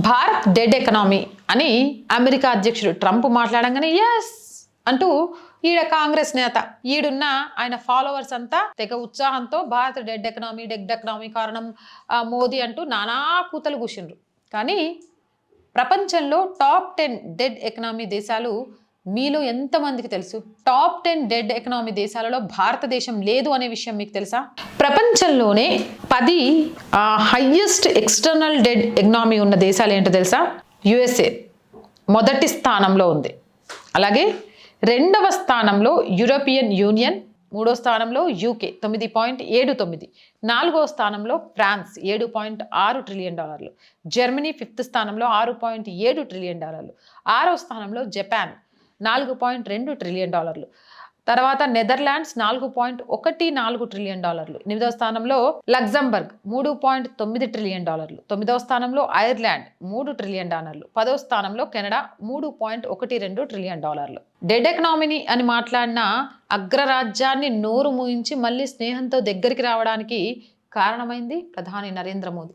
Bharat dead economy అని America అధ్యక్షుడు Trump మాట్లాడంగానే ఎస్ అంటూ ఈడ కాంగ్రెస్ నేత ఈడున్న ఆయన ఫాలోవర్స్ అంతా తెగ ఉత్సాహంతో Bharat dead economy dead economy కారణం మోదీ అంటూ నానా కూతలు కూర్చుండ్రు కానీ ప్రపంచంలో టాప్ టెన్ డెడ్ ఎకనామీ దేశాలు మీలో ఎంతమందికి తెలుసు? టాప్ టెన్ డెడ్ ఎకనామీ దేశాలలో భారతదేశం లేదు అనే విషయం మీకు తెలుసా? ప్రపంచంలోనే పది హయ్యెస్ట్ ఎక్స్టర్నల్ డెడ్ ఎకనామీ ఉన్న దేశాలు ఏంటో తెలుసా? యుఎస్ఏ. మొదటి స్థానంలో ఉంది. అలాగే రెండవ స్థానంలో యూరోపియన్ యూనియన్ మూడో స్థానంలో యూకే తొమ్మిది పాయింట్ ఏడు తొమ్మిది. నాలుగో స్థానంలో ఫ్రాన్స్ ఏడు పాయింట్ ఆరు ట్రిలియన్ డాలర్లు. జర్మనీ ఫిఫ్త్ స్థానంలో ఆరు పాయింట్ ఏడు ట్రిలియన్ డాలర్లు. ఆరో స్థానంలో జపాన్ నాలుగు పాయింట్ రెండు ట్రిలియన్ డాలర్లు. తర్వాత నెదర్లాండ్స్ నాలుగు పాయింట్ ఒకటి నాలుగు ట్రిలియన్ డాలర్లు. ఎనిమిదవ స్థానంలో లగ్జంబర్గ్ మూడు పాయింట్ తొమ్మిది ట్రిలియన్ డాలర్లు. తొమ్మిదవ స్థానంలో ఐర్లాండ్ మూడు ట్రిలియన్ డాలర్లు. పదవ స్థానంలో కెనడా మూడు పాయింట్ ఒకటి రెండు ట్రిలియన్ డాలర్లు. డెడ్ ఎకనామీని అని మాట్లాడిన అగ్రరాజ్యాన్ని నోరు మూయించి మళ్ళీ స్నేహంతో దగ్గరికి రావడానికి కారణమైంది ప్రధాని నరేంద్ర మోదీ.